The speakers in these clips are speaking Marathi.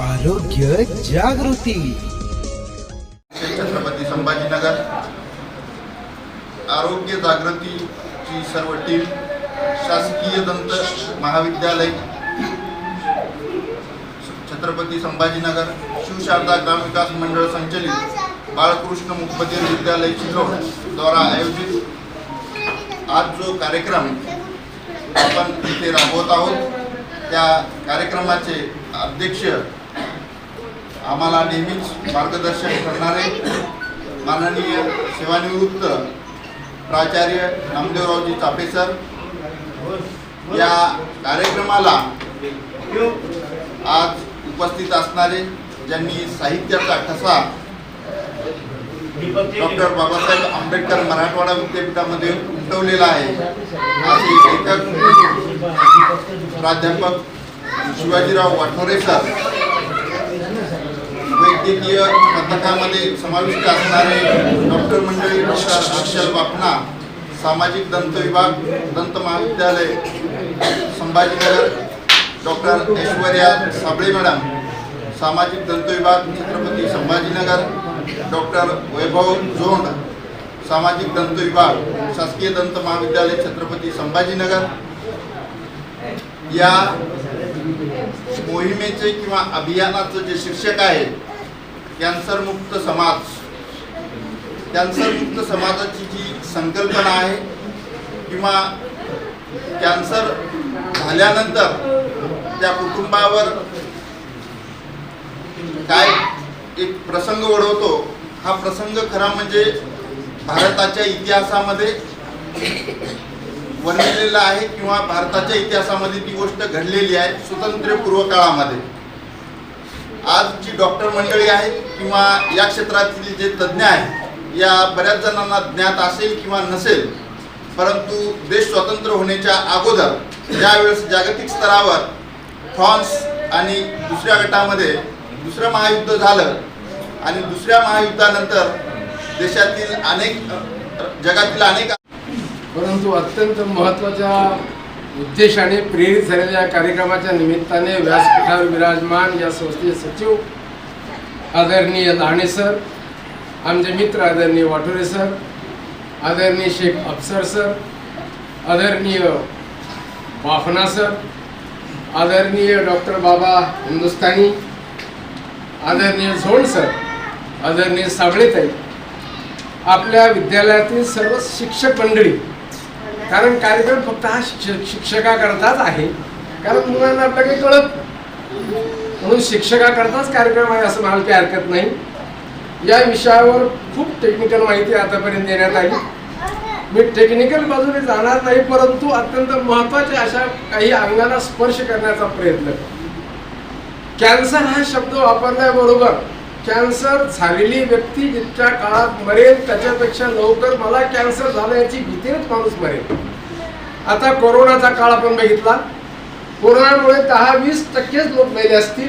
आरोग्य जागृती. छत्रपती संभाजीनगर. आरोग्य जागृतीची सर्व टीम शासकीय दंत महाविद्यालय छत्रपती संभाजीनगर शिवशारदा ग्रामविकास मंडळ संचलित बाळकृष्ण मुखबधीर विद्यालय चिलोड द्वारा आयोजित आज जो कार्यक्रम आपण इथे राबवत आहोत त्या कार्यक्रमाचे अध्यक्ष आम्हाला नेहमीच मार्गदर्शन करणारे माननीय सेवानिवृत्त प्राचार्य नामदेवरावजी चापे सर. या कार्यक्रमाला आज उपस्थित असणारे ज्यांनी साहित्याचा ठसा डॉक्टर बाबासाहेब आंबेडकर मराठवाडा विद्यापीठामध्ये उमटवलेला आहे असे लेखक प्राध्यापक शिवाजीराव वाठोरे सर. वैद्यकीय पथकामध्ये समाविष्ट असणारे डॉक्टर मंडळी डॉक्टर अक्षल बापना सामाजिक दंत विभाग दंत महाविद्यालय संभाजीनगर डॉक्टर ऐश्वर्या साबळे मॅडम सामाजिक दंत विभाग छत्रपती संभाजीनगर डॉक्टर वैभव जोंड सामाजिक दंत विभाग शासकीय दंत महाविद्यालय छत्रपती संभाजीनगर. या मोहिमेचे किंवा अभियानाचं जे शीर्षक आहे कॅन्सरमुक्त समाज. कॅन्सरमुक्त समाजाची जी संकल्पना आहे किंवा कॅन्सर झाल्यानंतर त्या कुटुंबावर काय एक प्रसंग ओढवतो हा प्रसंग खरा म्हणजे भारताच्या इतिहासामध्ये वर्णिलेला आहे किंवा भारताच्या इतिहासामध्ये ती गोष्ट घडलेली आहे स्वातंत्र्यपूर्व काळामध्ये. आज जी डॉक्टर मंडळी आहे किंवा या क्षेत्रातील जे तज्ज्ञ आहेत या बऱ्याच जणांना ज्ञात असेल किंवा नसेल परंतु देश स्वतंत्र होण्याच्या अगोदर ज्यावेळेस जागतिक स्तरावर फ्रान्स आणि दुसऱ्या गटामध्ये दुसरं महायुद्ध झालं आणि दुसऱ्या महायुद्धानंतर देशातील अनेक जगातील अनेक परंतु अत्यंत महत्त्वाच्या उद्देशाने प्रेरित झालेल्या या कार्यक्रमाच्या निमित्ताने व्यासपीठावर विराजमान या संस्थेचे सचिव आदरणीय लाणे सर आमचे मित्र आदरणीय वाटोरे सर आदरणीय शेख अफसर सर आदरणीय वाफना सर आदरणीय डॉक्टर बाबा हिंदुस्तानी आदरणीय झोंड सर आदरणीय साबळेताई आपल्या विद्यालयातील सर्व शिक्षक मंडळी कारण कार्यक्रम फक्त हा शिक्षक शिक्षकाकरताच आहे. कारण मुलांना आपलं काही कळत म्हणून शिक्षकाकरताच कार्यक्रम आहे असं म्हणाल काही हरकत नाही. या विषयावर खूप टेक्निकल माहिती आतापर्यंत देण्यात आली. मी टेक्निकल बाजूने जाणार नाही परंतु अत्यंत महत्त्वाच्या अशा काही अंगाला स्पर्श करण्याचा प्रयत्न कॅन्सर हा शब्द वापरल्याबरोबर कॅन्सर झालेली व्यक्ती जितक्या काळात मरेल त्याच्यापेक्षा लवकर मला कॅन्सर झाला याची भीतीनेच माणूस मरेल. आता कोरोनाचा काळ आपण बघितला. कोरोनामुळे दहा वीस टक्केच लोक मेले असतील.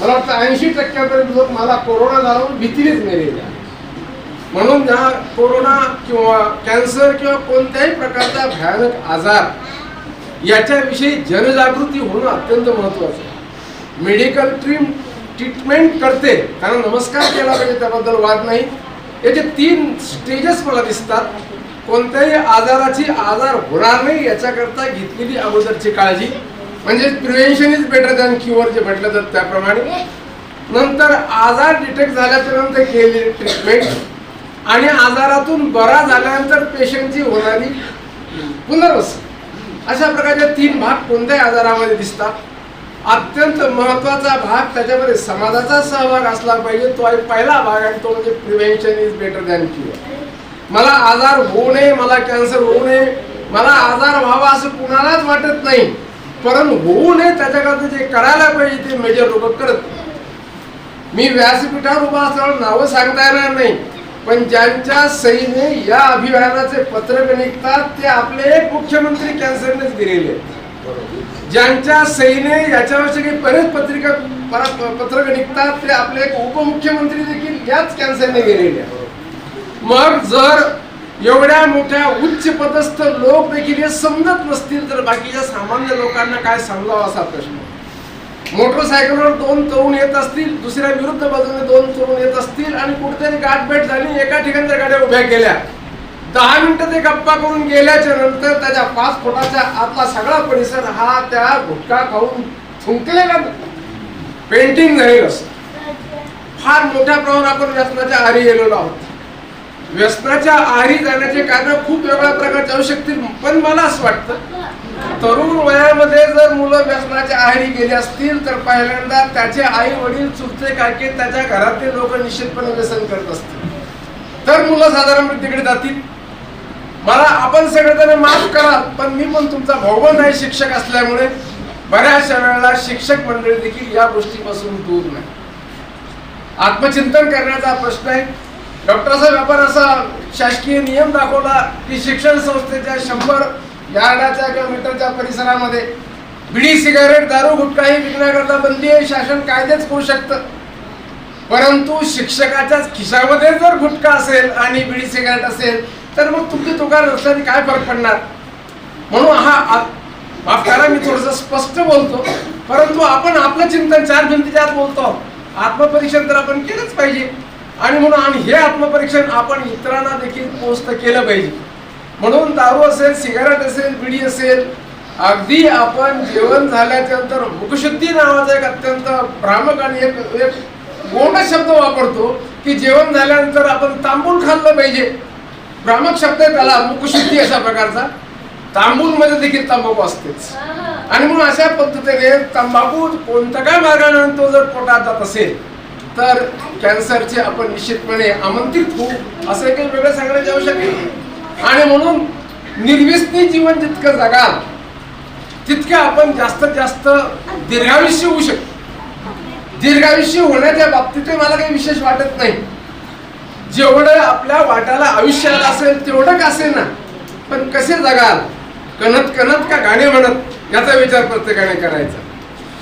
मला वाटतं ऐंशी टक्क्यापर्यंत लोक मला कोरोना झाला भीतीनेच मेलेले आहेत. म्हणून ह्या कोरोना किंवा कॅन्सर किंवा कोणत्याही प्रकारचा भयानक आजार याच्याविषयी जनजागृती होणं अत्यंत महत्त्वाचं आहे. मेडिकल ट्रीम ट्रीटमेंट करते. कारण नमस्कार केला पाहिजे त्याबद्दल वाद नाही. याचे तीन स्टेजेस मला दिसतात कोणत्याही आजाराची आजार होणार नाही याच्याकरता घेतलेली अगोदरची काळजी. म्हणजे prevention is better than cure जे म्हटलं जातं त्याप्रमाणे. नंतर आजार डिटेक्ट झाल्याच्यानंतर केलेली ट्रीटमेंट आणि आजारातून बरा झाल्यानंतर पेशंटची होणारी पुनर्वसन. अशा प्रकारचे तीन भाग कोणत्याही आजारामध्ये दिसतात. अत्यंत महत्त्वाचा भाग त्याच्यामध्ये समाजाचा सहभाग असला पाहिजे तो आहे पहिला भाग आणि तो म्हणजे prevention is better than cure मला आजार होऊ नये मला कॅन्सर होऊ नये मला आजार व्हावा असं कुणालाच वाटत नाही परंतु होऊ नये त्याच्याकरता जे करायला पाहिजे ते मेजर लोक करत नाही. मी व्यासपीठावर उभा असल्यावर नावं सांगता येणार नाही पण ज्यांच्या सहीने या अभियानाचे पत्रक निघतात ते आपले एक मुख्यमंत्री कॅन्सरनेच दिलेले आहेत. ज्यांच्या सहीने याच्यावरचे काही बरेच पत्रिका पत्रक निघतात ते आपले एक उपमुख्यमंत्री देखील याच कॅन्सरने गेलेले मग जर एवढ्या मोठ्या उच्च पदस्थ लोक देखील हे समजत नसतील तर बाकीच्या सामान्य लोकांना काय समजावं असा प्रश्न? मोटरसायकलवर दोन तरुण येत असतील दुसऱ्या विरुद्ध बाजूने दोन तरुण येत असतील आणि कुठेतरी गाठभेट झाली एका ठिकाणी गाड्या उभ्या केल्या. दहा मिनिटं ते गप्पा करून गेल्याच्यानंतर त्याच्या पाच फुटाच्या आतला सगळा परिसर हा त्या गुटखा खाऊन थुंकलेला पेंटिंग झालेलं असत फार मोठ्या प्रमाणात आपण व्यसनाच्या आरी गेलेलो आहोत. व्यसनाच्या आरी जाण्याचे कारण खूप वेगळ्या प्रकारचे असू शकतील पण मला असं वाटतं तरुण वयामध्ये जर मुलं व्यसनाच्या आहारी गेली असतील तर पहिल्यांदा त्याचे आई वडील चुलते काके त्याच्या घरातले लोक निश्चितपणे व्यसन करत असतील. तर मुलं साधारण तिकडे जातील. मला आपण सगळेजण माफ करा पण मी पण तुमचा भाऊबंद आहे शिक्षक असल्यामुळे बऱ्याचशा वेळेला शिक्षक मंडळी देखील या गोष्टीपासून दूर नाही. आत्मचिंतन करण्याचा प्रश्न आहे. डॉक्टरसाहेब आपण असा शासकीय नियम दाखवला की शिक्षण संस्थेच्या शंभर यार्डाच्या किंवा मीटरच्या परिसरामध्ये बिडी सिगारेट दारू गुटखा विकण्याकरता बंदी आहे. शासन कायदेच होऊ शकतं. परंतु शिक्षकाच्याच खिशामध्ये जर गुटखा असेल आणि बिडी सिगारेट असेल तर मग तुमची दुकान असल्याने काय फरक पडणार? म्हणून हा माफ करा मी थोडस स्पष्ट बोलतो. परंतु आपण आपलं चिंतन चार भिंतीच्या आत बोलतो आत्मपरीक्षण तर आपण केलंच पाहिजे. आणि म्हणून आणि हे आत्मपरीक्षण आपण इतरांना देखील पोस्ट केलं पाहिजे. म्हणून दारू असेल सिगारेट असेल बिडी असेल अगदी आपण जेवण झाल्याच्यानंतर मुखशुद्धी नावाचा एक अत्यंत भ्रामक आणि एक एक गोंड शब्द वापरतो की जेवण झाल्यानंतर आपण तांबूल खाल्लं पाहिजे. भ्रामक शब्द आहे त्याला मुखशुद्धी अशा प्रकारचा. तांबूळमध्ये देखील तंबाखू असतेच. आणि म्हणून अशा पद्धतीने तंबाखू कोणत्या काय मार्गाने तो जर पोटात जात असेल तर कॅन्सरचे आपण निश्चितपणे आमंत्रित होऊ असं काही वेगळं सांगण्याची आवश्यक नाही आणि म्हणून निर्व्यसनी जीवन जितकं जगाल तितकं आपण जास्तीत जास्त दीर्घायुष्य होऊ शकतो. दीर्घायुष्य होण्याच्या बाबतीत मला काही विशेष वाटत नाही. जेवढं आपल्या वाटाला आयुष्यात असेल तेवढं का असेल ना. पण कसे जगाल? कणत कणत का गाणे म्हणत? याचा विचार प्रत्येकाने करायचा.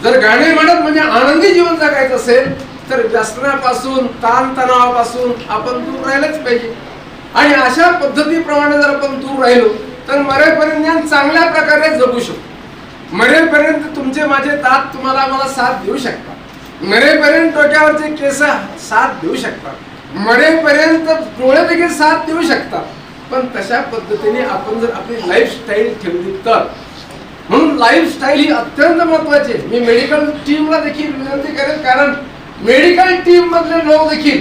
जर गाणे म्हणत म्हणजे आनंदी जीवन जगायचं असेल तर व्यसनापासून ताणतणावापासून आपण दूर राहिलंच पाहिजे. आणि अशा पद्धतीप्रमाणे जर आपण दूर राहिलो तर मरेपर्यंत ज्ञान चांगल्या प्रकारे जगू शकतो. मरेपर्यंत तुमचे माझे दात तुम्हाला मला साथ देऊ शकतात. मरेपर्यंत डोक्यावरचे केस साथ देऊ शकतात. मरेपर्यंत डोळे देखील साथ देऊ शकतात. पण तशा पद्धतीने आपण जर आपली लाईफस्टाईल ठेवली तर. म्हणून लाईफस्टाईल ही अत्यंत महत्वाची आहे. मी मेडिकल टीमला देखील विनंती करेन कारण मेडिकल टीम मधले लोक देखील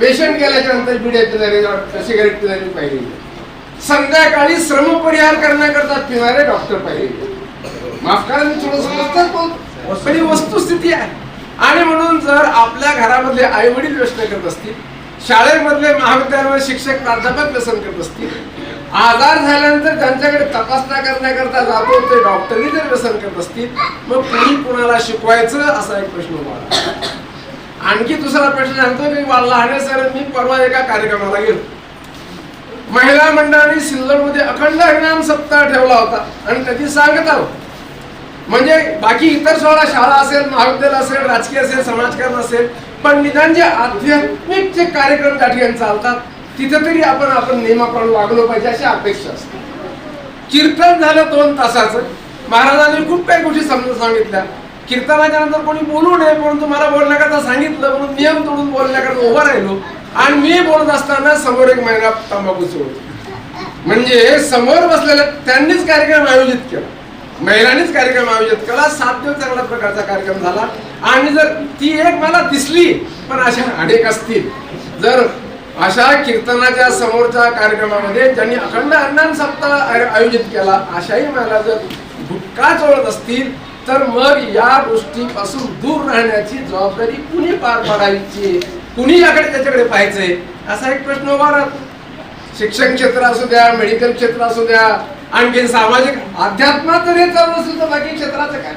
पेशंट गेल्याच्यानंतर बिड्या पिणारे सिगारेट पिणारे पाहिजे संध्याकाळी श्रम परिहार करण्याकरता पिणारे डॉक्टर पाहिजे माफ करा मी थोडं स्पष्टच पण ही वस्तुस्थिती आहे. आणि म्हणून जर आपल्या घरामधले आई वडील व्यस्त करत असतील शाळेमधले महाविद्यालय शिक्षक प्राध्यापक व्यसन करत असतील. आजार झाल्यानंतर त्यांच्याकडे तपासण्या करण्याकरता जातो ते डॉक्टरही जर व्यसन करत असतील मग कोणी कुणाला शिकवायचं? असा एक प्रश्न वाढला आणखी दुसरा प्रश्न सांगतो की लहाने सर मी परवा एका कार्यक्रमाला गेलो. महिला मंडळाने सिल्लोडमध्ये अखंड हरिनाम सप्ताह ठेवला होता आणि त्याची सांगता आहोत म्हणजे बाकी इतर सोळा शाळा असेल महाविद्यालय असेल राजकीय असेल समाजकारण असेल पण निदान जे आध्यात्मिक जे कार्यक्रम त्या ठिकाणी चालतात तिथे तरी आपण आपण नियमाप्रमाणे वागलो पाहिजे अशी अपेक्षा असते. कीर्तन झालं दोन तासाचं. महाराजांनी खूप काही गोष्टी समजून सांगितल्या. कीर्तनाच्या नंतर कोणी बोलू नये परंतु मला बोलण्याकरता सांगितलं म्हणून नियम तोडून बोलण्याकरता उभा राहिलो आणि मी बोलत असताना समोर एक महिना तंबाखू होती म्हणजे समोर बसलेल्या त्यांनीच कार्यक्रम आयोजित केला. महिलांनीच कार्यक्रम आयोजित केला. सात दिवस चांगल्या प्रकारचा कार्यक्रम झाला. आणि जर ती एक मला दिसली पण अशा अनेक असतील. जर अशा कीर्तनाच्या समोरच्या कार्यक्रमामध्ये ज्यांनी अखंड अन्नान सप्ताह आय- आयोजित केला अशाही मला जर गुटखा चोळत असतील तर मग या गोष्टीपासून दूर राहण्याची जबाबदारी कुणी पार पाडायची? कुणी याकडे त्याच्याकडे पाहायचंय? असा एक प्रश्न उभा राहतो. शिक्षण क्षेत्र असू द्या मेडिकल क्षेत्र असू द्या आणखी सामाजिक अध्यात्मात जर हे चालू असेल तर बाकी क्षेत्राचं काय?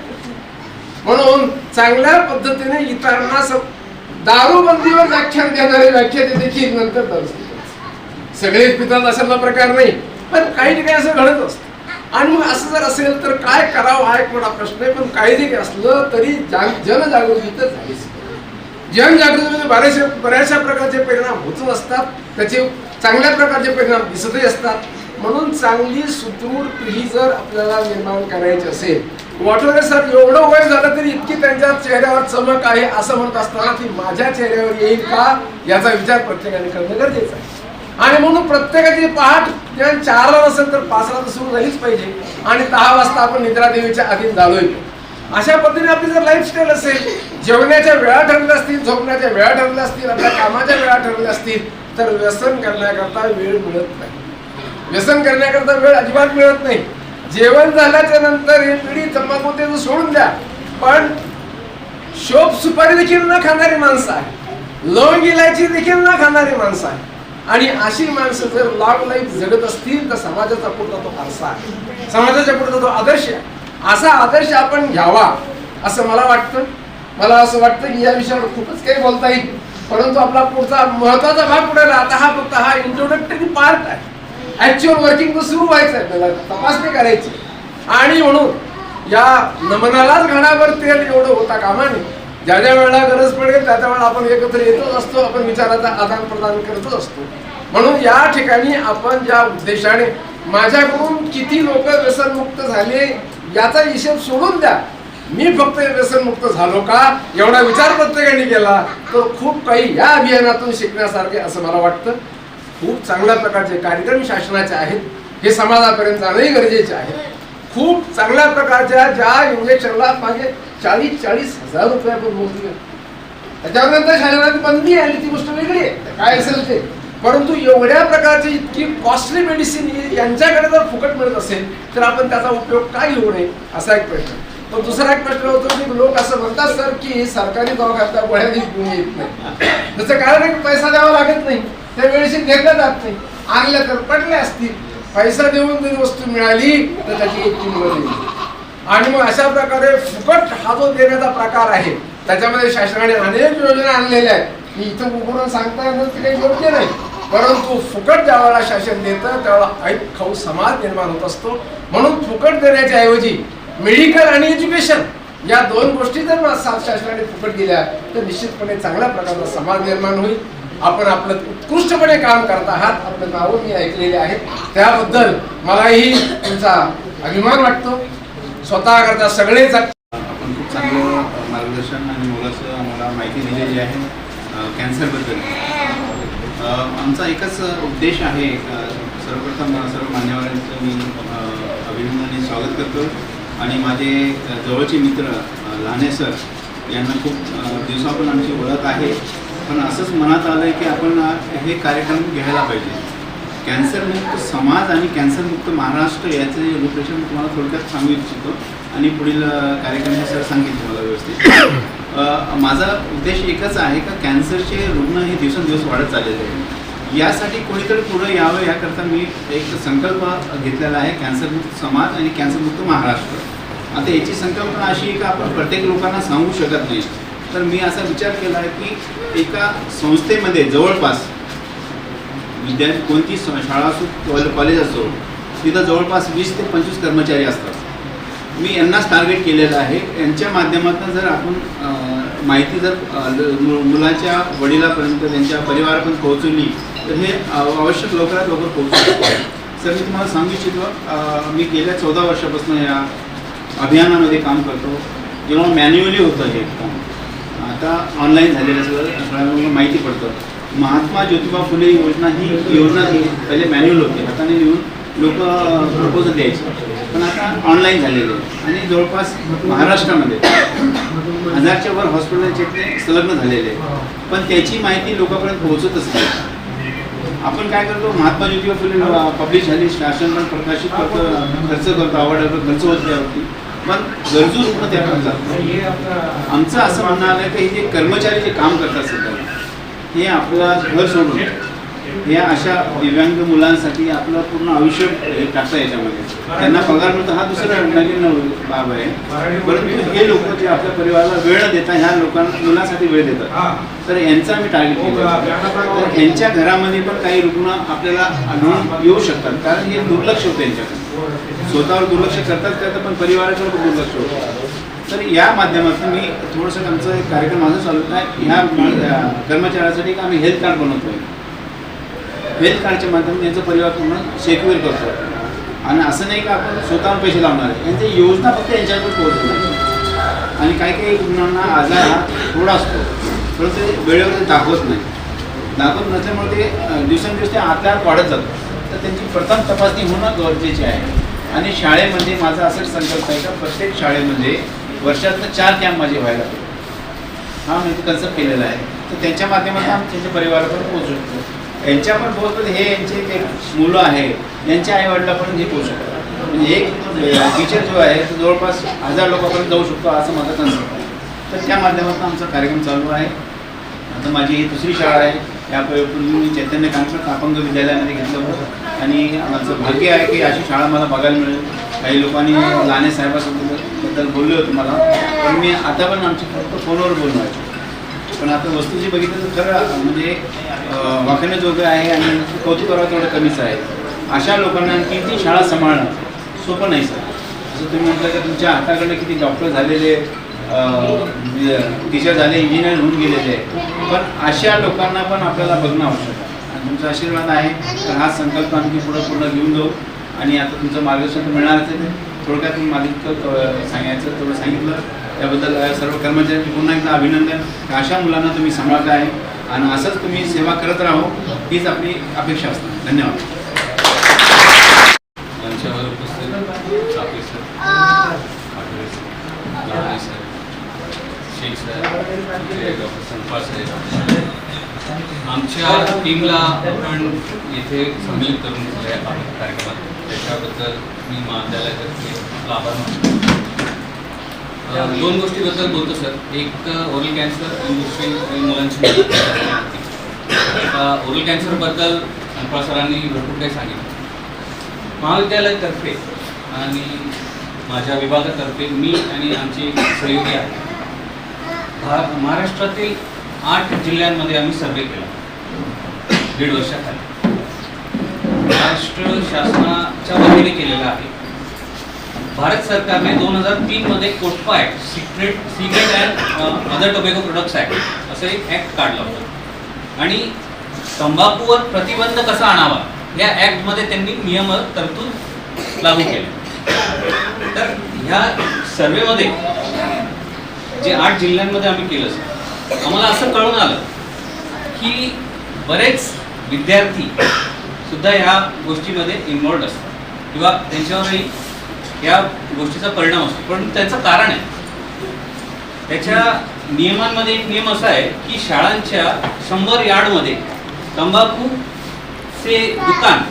म्हणून चांगल्या पद्धतीने इतरांना सम- दारूबंदीवर व्याख्यान देणारे व्याख्याते देखील नंतर दारू सगळेच पितात अशातला प्रकार नाही पण काही ठिकाणी असं घडत असतं. आणि मग असं जर असेल तर काय करावं हा एक मोठा प्रश्न आहे पण काही जरी असलं तरी जाग- जनजागृती तर झालीच जनजागृतीमध्ये बऱ्याचशा बऱ्याचशा प्रकारचे परिणाम होतच असतात. त्याचे चांगल्या प्रकारचे परिणाम दिसतही असतात. म्हणून चांगली सुदृढ पिढी जर आपल्याला निर्माण करायची असेल वाटलं सर एवढं वय झालं तरी इतकी त्यांच्या चेहऱ्यावर चमक आहे असं म्हणत असताना ती माझ्या चेहऱ्यावर येईल का याचा विचार प्रत्येकाने करणं गरजेचं आहे. आणि म्हणून प्रत्येकाची पहाट ज्ञान चारला नसेल तर पाचला तर सुरू झालीच पाहिजे. आणि दहा वाजता आपण निद्रादेवीच्या अधीन झालोय अशा पद्धतीने आपली जर लाईफस्टाईल असेल जेवण्याच्या वेळा ठरल्या असतील झोपण्याच्या वेळा ठरल्या असतील आपल्या कामाच्या वेळा ठरल्या असतील तर व्यसन करण्याकरता वेळ मिळत नाही. व्यसन करण्याकरता वेळ अजिबात मिळत नाही. जेवण झाल्याच्यानंतर हे पिढी तंबाखू ते सोडून द्या. पण शोभ सुपारी देखील न खाणारी माणसं आहे. लवंग इलायची देखील न खाणारी माणसं आहे. आणि अशी माणसं जर लॉंग लाईफ जगत असतील तर समाजाचा पुढचा तो आरसा आहे. समाजाच्या पुढचा तो आदर्श आहे. असा आदर्श आपण घ्यावा असं मला वाटतं. मला असं वाटतं की या विषयावर खूपच काही बोलता येईल. परंतु आपला पुढचा महत्त्वाचा भाग पुढे राहता आता हा फक्त हा इंट्रोडक्टरी पार्ट आहे. ऍक्च्युअल वर्किंग तर सुरू व्हायचं आहे. त्याला तपासणी करायची. आणि म्हणून या नमनालाच घाणावर तेल एवढं होता कामाने ज्या ज्या वेळेला गरज पडेल त्या त्या वेळेला आपण एकत्र येतच असतो आपण विचाराचा आदान प्रदान करतच असतो. म्हणून या ठिकाणी आपण ज्या उद्देशाने माझ्याकडून किती लोक व्यसनमुक्त झाले याचा हिशेब सोडून द्या. मी फक्त व्यसनमुक्त झालो का? एवढा विचार प्रत्येकाने केला तर खूप काही या अभियानातून शिकण्यासारखे असं मला वाटतं. खूप चांगल्या प्रकारचे कार्यक्रम शासनाचे आहेत. हे समाजापर्यंत जाणंही गरजेचे आहे. खूप चांगल्या प्रकारच्या ज्या योगेश्वरला माझे चाळीस चाळीस हजार रुपये आपण मोजले. त्याच्यावर नंतर शासनाची बंदी आली ती गोष्ट वेगळी आहे. काय असेल ते? परंतु एवढ्या प्रकारची इतकी कॉस्टली मेडिसिन यांच्याकडे जर फुकट मिळत असेल तर आपण त्याचा उपयोग काय घेऊ नये? असा एक प्रश्न. पण दुसरा एक प्रश्न होतो की लोक असं म्हणतात सर की सरकारी दवाखान्यात गोळ्या घेऊन येत नाही. त्याचं कारण आहे की पैसा द्यावा लागत नाही. त्या वेळेशी घेतल्या जात नाही. आणल्या तर पडल्या असतील. पैसा देऊन जरी वस्तू मिळाली तर त्याची एक किंमत येईल. आणि मग अशा प्रकारे फुकट हा जो देण्याचा प्रकार आहे त्याच्यामध्ये शासनाने अनेक योजना आणलेल्या आहेत. की इथं उघडून सांगता येणार ते काही योग्य नाही. परंतु फुकट ज्या वेळेला शासन देतं त्यावेळेला ऐक खाऊ समाज निर्माण होत असतो. म्हणून फुकट देण्याच्या ऐवजी मेडिकल आणि एज्युकेशन या दोन गोष्टी जर शासनाने फुकट दिल्या तर निश्चितपणे चांगल्या प्रकारचा समाज निर्माण होईल. आपण आपलं उत्कृष्टपणे काम करत आहात. आपलं नावं मी ऐकलेले आहेत. त्याबद्दल मलाही तुमचा अभिमान वाटतो. स्वतः करता सगळेच आपण खूप चांगलं मार्गदर्शन आणि मोलाचं आम्हाला माहिती दिलेली आहे कॅन्सरबद्दल आमचा एकच उद्देश आहे सर्वप्रथम सर्व मान्यवरांचं मी अ, अभिनंदन स्वागत करतो. आणि माझे जवळचे मित्र लाने सर यांना खूप दिवसापण दिवसापासून आमची ओळख आहे. पण असंच मनात आलं आहे की आपण हे कार्यक्रम घ्यायला पाहिजे. कॅन्सरमुक्त समाज आणि कॅन्सरमुक्त महाराष्ट्र याचे रूपरेषा मी तुम्हाला थोडक्यात सांगू इच्छितो आणि पुढील कार्यक्रम हे सर सांगेल तुम्हाला व्यवस्थित. माझा उद्देश एकच आहे का कॅन्सरचे रुग्ण हे दिवसेंदिवस वाढत चाललेले आहे यासाठी कोणीतरी पुढं यावं याकरता मी एक संकल्प घेतलेला आहे कॅन्सरमुक्त समाज आणि कॅन्सरमुक्त महाराष्ट्र. आता याची संकल्पना अशी आहे का आपण प्रत्येक लोकांना सांगू शकत नाही. तर मी असा विचार केला आहे की एका संस्थेमध्ये जवळपास विद्यार्थी कोणती शाळा असो कॉल- कॉलेज असो तिथं जवळपास वीस ते पंचवीस कर्मचारी असतात. मी यांनाच टार्गेट केलेलं आहे. यांच्या माध्यमातून जर आपण माहिती जर मु- मुलाच्या वडिलापर्यंत त्यांच्या परिवारापर्यंत पोहोचवली तर हे आवश्यक लवकरात लवकर पोहोचू शकतो. सर मी तुम्हाला सांगू इच्छितो मी गेल्या चौदा वर्षापासून या अभियानामध्ये काम करतो. जेव्हा मॅन्युअली होतं हे काम आता ऑनलाईन झालेलं सगळं. सगळ्यांना माहिती पडतं. महात्मा ज्योतिबा फुले योजना ही योजना पहिले मॅन्युअल होती. हाताने लिहून लोक प्रपोजल द्यायचे. पण आता ऑनलाईन झालेले आणि जवळपास महाराष्ट्रामध्ये हजारच्या वर हॉस्पिटलचे ते संलग्न झालेले पण त्याची माहिती लोकांपर्यंत पोहोचतच नाही. आपण काय करतो? महात्मा ज्योतिबा फुले पब्लिश झाली. शासन पण प्रकाशित करतो खर्च करतो. आवड खर्च होत त्यावरती पण गरजू रुग्ण त्याकडे जात नाही. आमचं असं म्हणणं आलं की हे जे कर्मचारी जे काम करतात सध्या हे आपलं घर सोडून या अशा दिव्यांग मुलांसाठी आपलं पूर्ण आयुष्य हे टाकतं याच्यामध्ये. त्यांना पगार मिळतो हा दुसरा नवीन बाब आहे. परंतु हे लोक जे आपल्या परिवाराला वेळ न देता ह्या लोकांना मुलांसाठी वेळ देतात. तर यांचा आम्ही टार्गेट केला तर यांच्या घरामध्ये पण काही रुग्ण आपल्याला आढळून येऊ शकतात. कारण हे दुर्लक्ष होतं यांच्याकडे. स्वतःवर दुर्लक्ष करतात करतात पण परिवाराकडे पण दुर्लक्ष होतं. तर या माध्यमातून मी थोडंसं आमचं कार्यक्रम माझं चालवत आहे ह्या कर्मचाऱ्यासाठी आम्ही हेल्थ कार्ड बनवतोय. हेल्थ कार्डच्या माध्यमातून यांचा परिवार पूर्ण सेक्युअर करतो. आणि असं नाही का आपण स्वतःहून पैसे लावणार आहे. यांची योजना फक्त यांच्याकडून पोहोचतो आणि काही काही रुग्णांना आजार हा थोडा असतो. पण ते वेळेवर दाखवत नाही. दाखवत नसल्यामुळे ते दिवसेंदिवस ते आकार वाढत जातो तर त्यांची प्रथम तपासणी होणं गरजेचे आहे. आणि शाळेमध्ये माझा असं संकल्प आहे का प्रत्येक शाळेमध्ये वर्षातनं चार कॅम्प माझे व्हायला हा मी कन्सेप्ट केलेला आहे. तर त्यांच्या माध्यमातून आम्ही त्यांच्या परिवारापर्यंत पोहोचू शकतो. यांच्या पण पोहोचतो हे यांचे जे मुलं आहे यांच्या आईवडिलापर्यंत हे पोहोचू शकतो म्हणजे एक टीचर जो आहे तो जवळपास हजार लोकांपर्यंत जाऊ शकतो असं माझं कन्सेप्ट आहे. तर त्या माध्यमातून आमचा कार्यक्रम चालू आहे. आता माझी ही दुसरी शाळा आहे. या मी चैतन्य कांकर अपंग विद्यालयामध्ये घेतलं होतं. आणि माझं भाग्य आहे की अशी शाळा मला बघायला मिळेल. काही लोकांनी लाने साहेबासोबत बद्दल बोलले होते मला. पण मी आता पण आमच्या फक्त फोनवर बोलणार आहे. पण आता वस्तूची बघितलं तर खरं म्हणजे वाखण्याजोगं आहे आणि कौतुक तेवढं कमीच आहे. अशा लोकांना आणखी ती शाळा सांभाळणं सोपं नाही सर. जसं तुम्ही म्हटलं की तुमच्या हाताकडे किती डॉक्टर झालेले टीचर म्हणजे, झाले इंजिनियर होऊन गेलेले. आहे पण अशा लोकांना पण आपल्याला बघणं आवश्यक आहे. आणि तुमचा आशीर्वाद आहे. तर हा संकल्प आणखी पुढं पूर्ण घेऊन जाऊ. आणि आता तुमचं मार्गदर्शन मिळणार असेल थोडक्यात मालिक सांगायचं थोडं सांगितलं. त्याबद्दल सर्व कर्मचाऱ्यांचे पुन्हा एकदा अभिनंदन. अशा मुलांना तुम्ही सांभाळत आहे आणि असंच तुम्ही सेवा करत राहो हीच आपली अपेक्षा असते. धन्यवाद. सर सर आमच्या टीमला आपण येथे सम्मिलित करून घेतलं आहे कार्यक्रमात. त्याच्याबद्दल मी महाविद्यालयातर्फे आभार मानतो. दोन गोष्टीबद्दल बोलतो सर. एक ओरल कॅन्सर आणि दुसरी मुलांची ओरल कॅन्सरबद्दल संपाळ सरांनी भरपूर काही सांगितलं. महाविद्यालयातर्फे आणि माझ्या विभागातर्फे मी आणि आमचे सहयोगी आहे. भा महाराष्ट्रातील आठ जिल्ह्यांमध्ये आम्ही सर्वे केला. दीड वर्षाखाली. महाराष्ट्र शासनाच्या वतीने केलेला आहे. भारत सरकारने दोन हजार तीनमध्ये COTPA act cigarette cigarette and other tobacco products act असं एक ॲक्ट काढलं होतं. आणि तंबाखूवर प्रतिबंध कसा आणावा या ॲक्टमध्ये त्यांनी नियम तरतूद लागू केले. तर ह्या सर्वेमध्ये जे आठ जिल्ह्यांमध्ये आम्ही केलं सर आम्हाला असं कळून आलं की बरेच विद्यार्थी सुद्धा ह्या गोष्टीमध्ये इन्वॉल्ड असतात. किंवा त्यांच्यावरही या गोष्टीचा परिणाम असतो. पण त्याचं कारण आहे. त्याच्या नियमांमध्ये एक नियम असा आहे की शाळांच्या शंभर यार्डमध्ये तंबाखूचे दुकान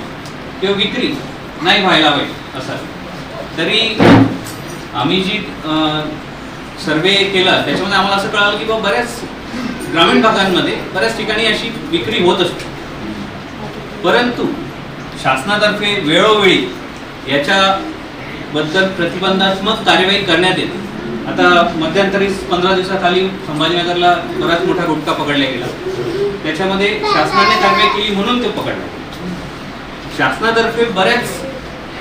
किंवा विक्री नाही व्हायला हवी असं तरी आम्ही जी सर्वे केला त्याच्यामध्ये आम्हाला असं कळालं की बाबा बऱ्याच ग्रामीण भागांमध्ये बऱ्याच ठिकाणी अशी विक्री होत असते. परंतु शासनातर्फे वेळोवेळी याच्या बदल प्रतिबंधात्मक कार्यवाही करण्यात येते. आता मध्यंतरी पंधरा दिवसाखाली संभाजीनगरला बराच मोठा गुटखा पकडला गेला. त्याच्यामध्ये शासनाने कारवाई केली म्हणून ते पकडला. शासनातर्फे बऱ्याच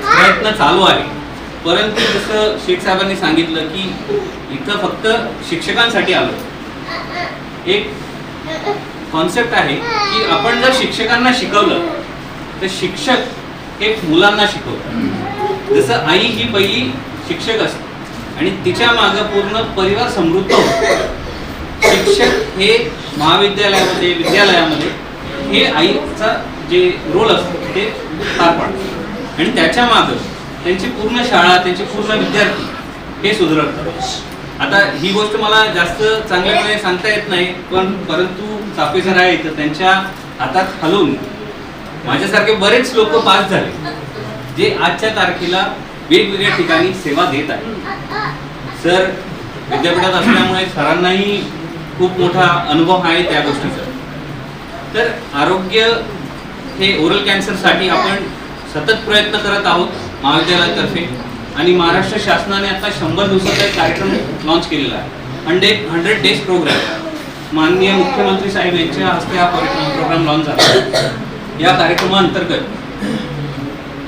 प्रयत्न चालू आहे परंतु जसं शेख साहेबांनी सांगितलं की इथं फक्त शिक्षकांसाठी आलो. एक कॉन्सेप्ट आहे की आपण जर शिक्षकांना शिकवलं तर शिक्षक एक मुलांना शिकवतात. जसं आई ही पहिली शिक्षक असते आणि तिच्या मागं पूर्ण परिवार समृद्ध होतो. शिक्षक हे महाविद्यालयामध्ये विद्यालयामध्ये हे आईचा जे रोल असतो ते पार पाडतो. आणि त्याच्या मागं त्यांची पूर्ण शाळा त्यांचे पूर्ण विद्यार्थी हे सुधारतात. आता ही गोष्ट मला जास्त चांगल्यापणे सांगता येत नाही पण परंतु चापेसर आहे तर त्यांच्या हातात हलवून माझ्यासारखे बरेच लोक पास झाले. जे आजच्या तारखेला वेगवेगळ्या ठिकाणी सेवा देत आहेत. सर विद्यापीठात असल्यामुळे सरांनाही खूप मोठा अनुभव आहे त्या गोष्टीचा. तर आरोग्य हे ओरल कॅन्सरसाठी आपण सतत प्रयत्न करत आहोत महाविद्यालयातर्फे. आणि महाराष्ट्र शासनाने आता शंभर दिवसाचा एक कार्यक्रम लॉन्च केलेला आहे. हंड्रेड हंड्रेड डेज प्रोग्राम माननीय मुख्यमंत्री साहेब यांच्या हस्ते हा प्रोग्राम लॉन्च झाला. या कार्यक्रमाअंतर्गत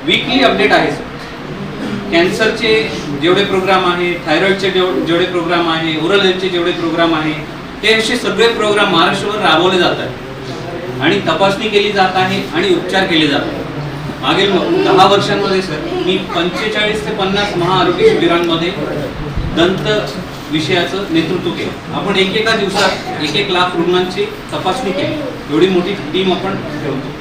वीकली अपडेट आहे सर कॅन्सरचे जेवढे प्रोग्राम आहे थायरॉईडचे जेव- जेवढे प्रोग्राम आहे ओरल हेल्थचे जेवढे प्रोग्राम आहे ते असे सगळे प्रोग्राम महाराष्ट्रभर राबवले जातात आणि तपासणी केली जात आहे आणि उपचार केले जातात मागील दहा वर्षांमध्ये सर मी पंचेचाळीस ते पन्नास महाआरोग्य शिबिरांमध्ये दंत विषयाचं नेतृत्व केलं. आपण एकेका दिवसात एक एक लाख रुग्णांची तपासणी केली. एवढी मोठी टीम आपण ठेवतो